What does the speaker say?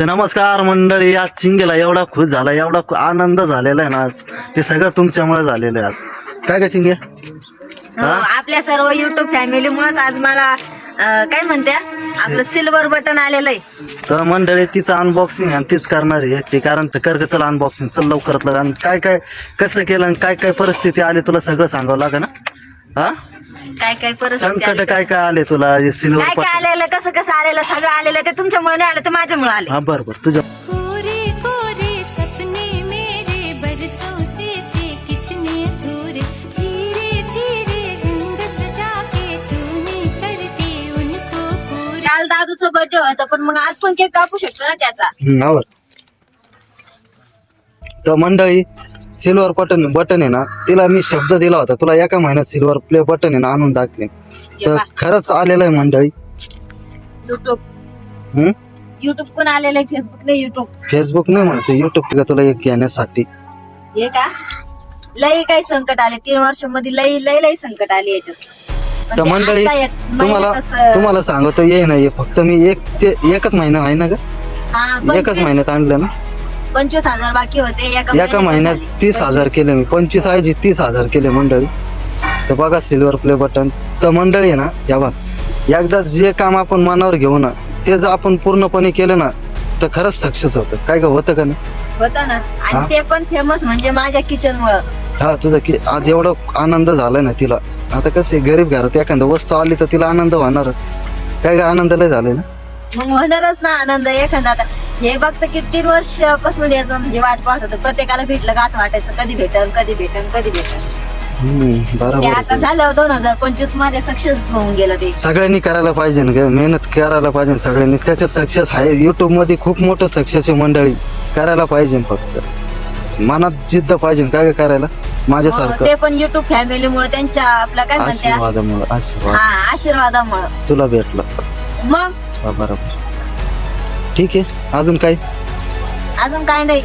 तर नमस्कार मंडळी आज चिंगेला एवढा खुश झाला एवढा आनंद झालेला आहे ना आज. ते सगळं तुमच्यामुळे झालेलं आहे आज. काय काय चिंगे? हो, आपल्या सर्व युट्यूब फॅमिलीमुळेच आज मला अं, काय म्हणत्या? आपलं सिल्वर बटन आलेलं आहे. तर मंडळी तिचं अनबॉक्सिंग आणि तीच करणार आहे एकटी. कारण तर कर चला अनबॉक्सिंग चल लवकरात लवकर. आणि काय काय कसं केलं आणि काय काय परिस्थिती आली तुला सगळं सांगावं लागेल ना? हा? काय काय परिस्थिती संकट आली. काय काय आले तुला? सिल्वर काय काय आलेलं? कसं कसं आलेलं? सगळं आलेलं ते तुमच्यामुळे नाही आलं ते माझ्यामुळे आले. हा बरं बरं तुझ्या कोरे कोरे सपने मेरे बरसों से थे कितने अधूरे। धीरे धीरे रंग सजा के तूने कर दिए उनको पूरे। काल दादूचं बर्थडे होतं पण मग आज पण केक कापू शकतो ना त्याचा? हम्म, आवर. तर मंडळी सिल्वर बटन बटन आहे ना तिला मी शब्द दिला होता. तुला एका महिन्यात सिल्वर प्ले बटन आहे ना आणून दाखवे तर पहा. खरंच आलेलं आहे मंडळी. युट्यूब हम्म? युट्यूब कोण आलेलं आहे फेसबुक नाही युट्यूब फेसबुक नाही म्हणते युट्यूब का तुला एक घेण्यासाठी. हे का? लई काही संकट आले. तीन वर्षामध्ये लई लई लई संकट आली याच्यात. पण तर ते मंडळी आता एक तुम्हाला असं- तुम्हाला सांगतो ये नाही फक्त मी एक ते एकच महिना आहे ना ग? हा, एकच महिन्यात आणलं ना? पंचवीस हजार बाकी होते एका महिन्यात. तीस हजार केले मी. पंचवीस ऐवजी तीस हजार केले मंडळी. तर बघा सिल्वर प्ले बटन तर मंडळी आहे ना या बा एकदा जे काम आपण मनावर घेऊ ना ते जर आपण पूर्णपणे केलं ना तर खरंच सक्सेस होतं. काय का होतं का नाही? होतं ना. हा? आणि ते पण फेमस म्हणजे माझ्या किचन मुळे. हा तुझं की आज एवढं आनंद झालाय ना तिला. आता कसं आहे, गरीब घरात एखादं वस्तू आली तर तिला आनंद होणारच. काय काय आनंद लय झालाय ना? मग होणारच ना आनंद. एखादा आता हे बघतं की तीन वर्षपासून याचं म्हणजे वाट पाहत होतं. प्रत्येकाला भेटलं का असं वाटायचं? कधी भेटल कधी भेटल कधी भेटल हम्म, ते बरोबर आता. झालं दोन हजार पंचवीसमध्ये सक्सेस होऊन गेलं ते. सगळ्यांनी करायला पाहिजे ना ग. मेहनत करायला पाहिजे सगळ्यांनी. सक्सेस आहे. युट्यूबमध्ये खूप मोठं सक्सेस आहे मंडळी. करायला पाहिजे फक्त. मनात जिद्द पाहिजे काय काय करायला? हो, माझ्यासारखं ते पण युट्यूब फॅमिलीमुळे त्यांच्या आपल्या काय म्हणत्या? आशीर्वादामुळे आशीर्वाद. हा आशीर्वादामुळे. तुला भेटला. मग? हा, बरोबर. ठीक आहे. अजून काय? अजून काय नाही.